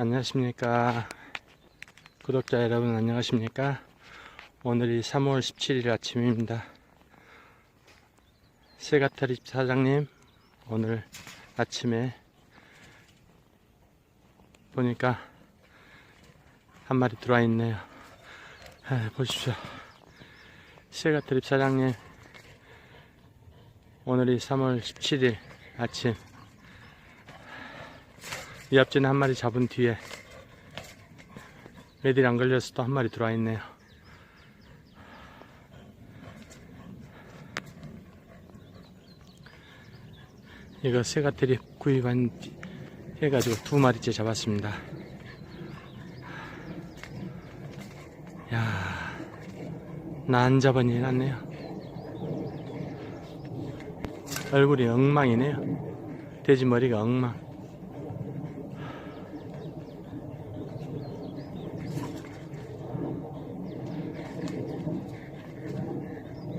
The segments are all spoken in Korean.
안녕하십니까. 구독자 여러분 안녕하십니까. 오늘이 3월 17일 아침입니다. 새가타리 사장님 오늘 아침에 보니까 한 마리 들어와 있네요. 아, 보십시오. 새가트립 사장님 오늘이 3월 17일 아침 이 앞전에 한 마리 잡은 뒤에 애들이 안 걸려서 또 한 마리 들어와 있네요. 이거 새가트리 구입한 뒤- 해가지고 두 마리째 잡았습니다. 야, 나 안 잡으니 해놨네요. 얼굴이 엉망이네요. 돼지 머리가 엉망.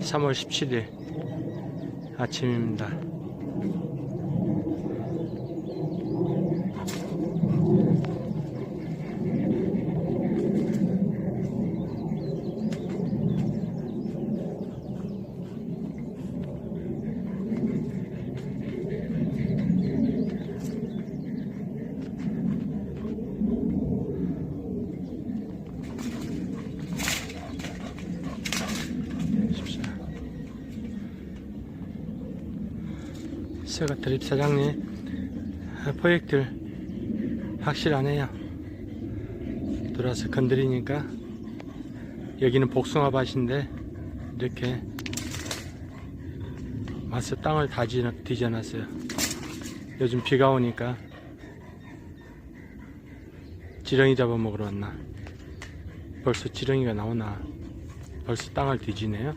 3월 17일 아침입니다. 새가 드립 사장님 아, 포획들 확실하네요. 돌아서 건드리니까 여기는 복숭아 밭인데 이렇게 마스 땅을 다 뒤져- 뒤져놨어요. 요즘 비가 오니까 지렁이 잡아먹으러 왔나? 벌써 지렁이가 나오나? 벌써 땅을 뒤지네요